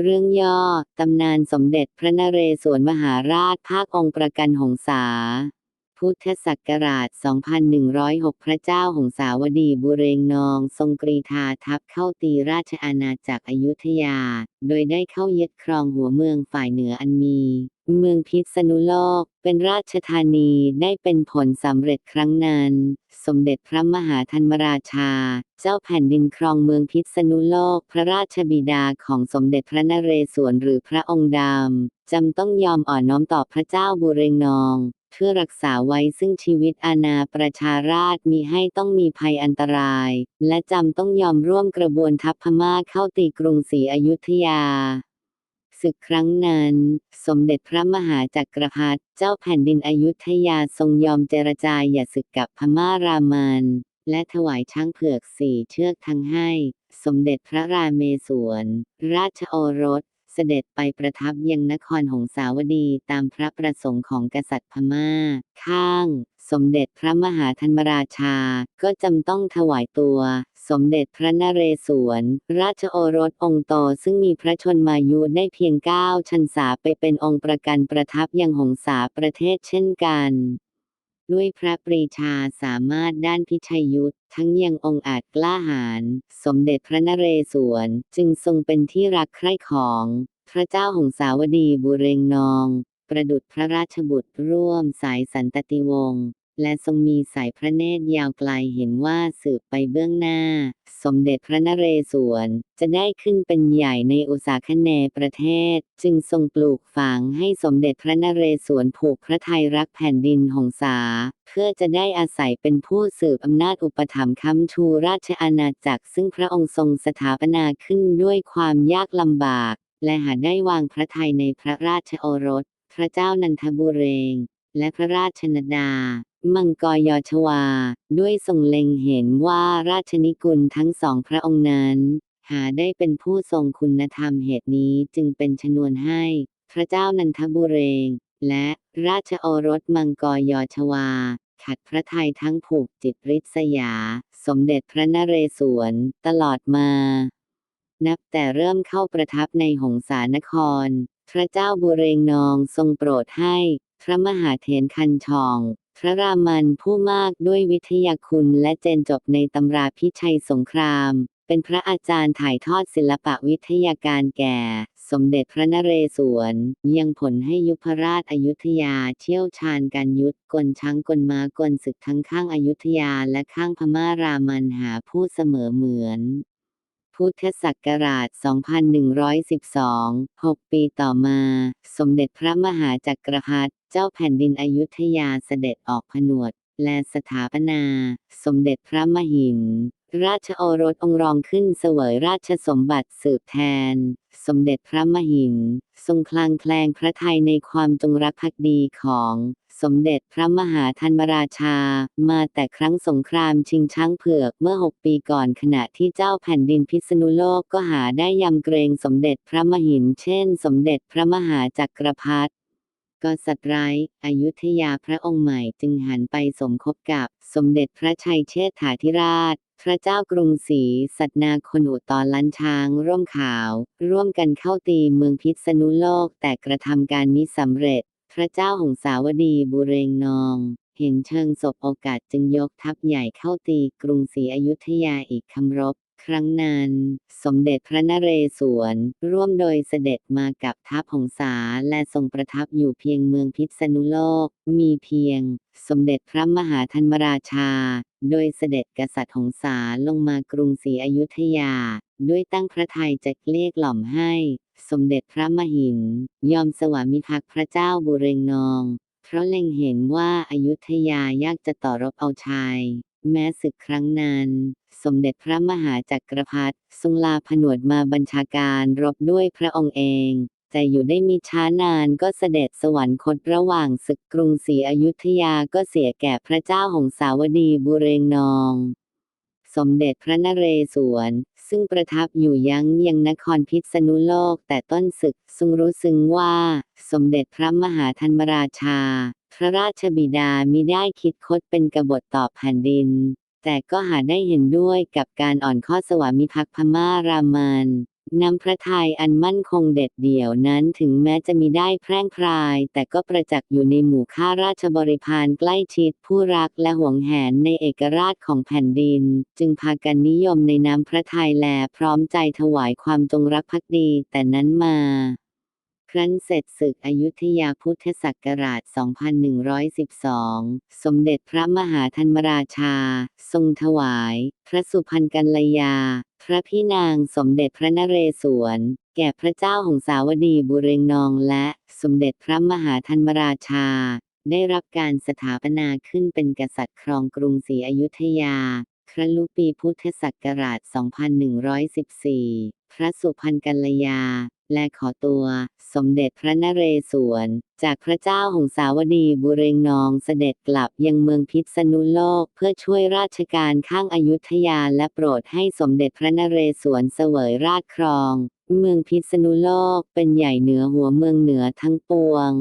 เรื่องย่อ ตำนานสมเด็จพระนเรศวรมหาราชภาคองค์ประกันหงษา พุทธศักราช 2106 พระเจ้าหงสาวดีบุเรงนอง ทรงกรีธาทัพเข้าตีราชอาณาจักรอยุธยา โดยได้เข้ายึดครองหัวเมืองฝ่ายเหนืออันมี เมืองพิษณุโลก เป็นราชธานีได้เป็นผลสำเร็จครั้งนั้น สมเด็จพระมหาธันมราชา เจ้าแผ่นดินครองเมืองพิษณุโลก พระราชบิดาของสมเด็จพระนเรศวรหรือพระองค์ดำจำต้องยอมอ่อนน้อมต่อพระเจ้าบุเรงนอง เพื่อรักษาไว้ซึ่งชีวิตอาณาประชาราชมีให้ต้องมีภัยอันตราย และจำต้องยอมร่วมกระบวนทัพพม่าเข้าตีกรุงศรีอยุธยาศึกครั้งนั้น สมเด็จพระมหาจักรพรรดิเจ้าแผ่นดินอยุธยาทรงยอมเจรจาอย่าศึกกับพม่ารามันและถวายช้างเผือกสี่เชือกทั้งให้ สมเด็จพระราเมศวร ราชโอรส เสด็จไปประทับยังนครหงสาวดีตามพระประสงค์ของกษัตริย์พม่า ข้าง สมเด็จพระมหาธนมราชา ก็จำต้องถวายตัว สมเด็จพระนเรศวร ราชโอรสองค์โตซึ่งมีพระชนมายุได้เพียงเก้าชันษาไปเป็นองค์ประกันประทับยังหงสาประเทศเช่นกัน ด้วยพระปรีชาสามารถด้านพิชัยยุทธทั้งยังองอาจกล้าหาญสมเด็จพระนเรศวร จึงทรงเป็นที่รักใคร่ของ พระเจ้าหงสาวดีบุเรงนอง ประดุจพระราชบุตรร่วมสายสันตติวงศ์ และทรงมีสายพระเนตรยาวไกลเห็นว่าสืบไปเบื้องหน้า สมเด็จพระนเรศวร จะได้ขึ้นเป็นใหญ่ในอุสาคเนย์ประเทศ จึงทรงปลูกฝังให้สมเด็จพระนเรศวรผูกพระไทยรักแผ่นดินหงสา เพื่อจะได้อาศัยเป็นผู้สืบอำนาจอุปถัมภ์ค้ำชูราชอาณาจักร ซึ่งพระองค์ทรงสถาปนาขึ้นด้วยความยากลำบาก และหาได้วางพระไทยในพระราชโอรส พระเจ้านันทบุเรง และพระราชนดา มังกรยอชวา ด้วยทรงเล็งเห็นว่าราชนิกุลทั้งสองพระองค์นั้น หาได้เป็นผู้ทรงคุณธรรมเหตุนี้จึงเป็นชนวนให้ พระเจ้านันทบุเรง และราชโอรสมังกรยอชวา ขัดพระทัยทั้งผูกจิตริษยา สมเด็จพระนเรศวรตลอดมา นับแต่เริ่มเข้าประทับในหงสานครพระเจ้าบุเรงนองทรงโปรดให้ พระมหาเถรคันชอง พระรามันผู้มากด้วยวิทยาคุณและเจนจบในตำราพิชัยสงคราม เป็นพระอาจารย์ถ่ายทอดศิลปะวิทยาการแก่ สมเด็จพระนเรศวร ยังผลให้ยุพราชอยุธยาเชี่ยวชาญการยุทธกลช้างกลม้ากลศึกทั้งข้างอายุธยาและข้างพม่ารามันหาผู้เสมอเหมือนพุทธศักราช 2112 6 ปีต่อมา สมเด็จพระมหาจักรพรรดิ เจ้าแผ่นดินอยุธยาเสด็จออกผนวด และสถาปนา สมเด็จพระมหินราชโอรสองค์รองขึ้นเสวยราชสมบัติสืบแทน สมเด็จพระมหิน ทรงคลางแคลงพระทัยในความจงรักภักดีของ สมเด็จพระมหาธันมราชา มาแต่ครั้งสงครามชิงช้างเผือกเมื่อ 6 ปีก่อนขณะที่เจ้าแผ่นดินพิษณุโลกก็หาได้ยำเกรงสมเด็จพระมหิน เช่น สมเด็จพระมหาจักรพรรดิ กษัตริย์ร้อยุธยาพระองค์ใหม่จึงหันไปสมคบกับสมเด็จพระชัยเชษฐาธิราช พระเจ้ากรุงศรีสัตนาคนอุตรลันช้าง ร่มขาว ร่วมกันเข้าตีเมืองพิษณุโลกแต่กระทำการมิสำเร็จ พระเจ้าหงสาวดีบุเรงนองเห็นเชิงศพโอกาสจึงยกทัพใหญ่เข้าตีกรุงศรีอยุธยาอีกคำรบ ครั้งนั้น สมเด็จพระนเรศวร ร่วมโดยเสด็จมากับทัพหงสาและทรงประทับอยู่เพียงเมืองพิษณุโลก มีเพียง สมเด็จพระมหาธนมราชา โดยเสด็จกษัตริย์หงสาลงมากรุงศรีอยุธยา ด้วยตั้งพระทัยจะเกลี้ยกล่อมให้ สมเด็จพระมหิน ยอมสวามิภักดิ์พระเจ้าบุเรงนอง เพราะเล็งเห็นว่าอายุทยายากจะต่อรบเอาชัย แม้ศึกครั้งนั้น สมเด็จพระมหาจักรพรรดิทรงลาผนวดมาบัญชาการรบด้วยพระองค์เองแต่อยู่ได้มีช้านานก็เสด็จสวรรคตระหว่างศึกกรุงศรีอยุธยาก็เสียแก่พระเจ้าหงสาวดีบุเรงนอง สมเด็จพระนเรศวร ซึ่งประทับอยู่ยั้งยังนครพิษณุโลกแต่ต้นศึกทรงรู้ซึ้งว่า สมเด็จพระมหาธันมราชา พระราชบิดามิได้คิดคดเป็นกบฏต่อแผ่นดิน แต่ก็หาได้เห็นด้วยกับการอ่อนข้อสวามิภักดิ์พม่ารามันน้ำพระทัยอันมั่นคงเด็ดเดี่ยวนั้นถึงแม้จะมีได้แพร่งพราย แต่ก็ประจักษ์อยู่ในหมู่ข้าราชบริพารใกล้ชิดผู้รักและห่วงแหนในเอกราชของแผ่นดิน จึงพากันนิยมในน้ำพระทัยแลพร้อมใจถวายความจงรักภักดีแต่นั้นมา ครั้นเสร็จศึกอยุธยาพุทธศักราช 2112 สมเด็จพระมหาธรรมราชา ทรงถวาย พระสุพรรณกัลยา พระพี่นางสมเด็จพระนเรศวร แก่พระเจ้าหงสาวดีบุเรงนองและสมเด็จพระมหาธรรมราชา ได้รับการสถาปนาขึ้นเป็นกษัตริย์ครองกรุงศรีอยุธยา ครั้นลุปีพุทธศักราช 2114 พระสุพรรณกัลยา และขอตัว สมเด็จพระนเรศวร จากพระเจ้าหงสาวดีบุเรงนองเสด็จกลับยังเมืองพิษณุโลกเพื่อช่วยราชการข้างอายุทยาและโปรดให้สมเด็จพระนเรศวรเสวยราชครอง เมืองพิษณุโลกเป็นใหญ่เหนือหัวเมืองเหนือทั้งปวง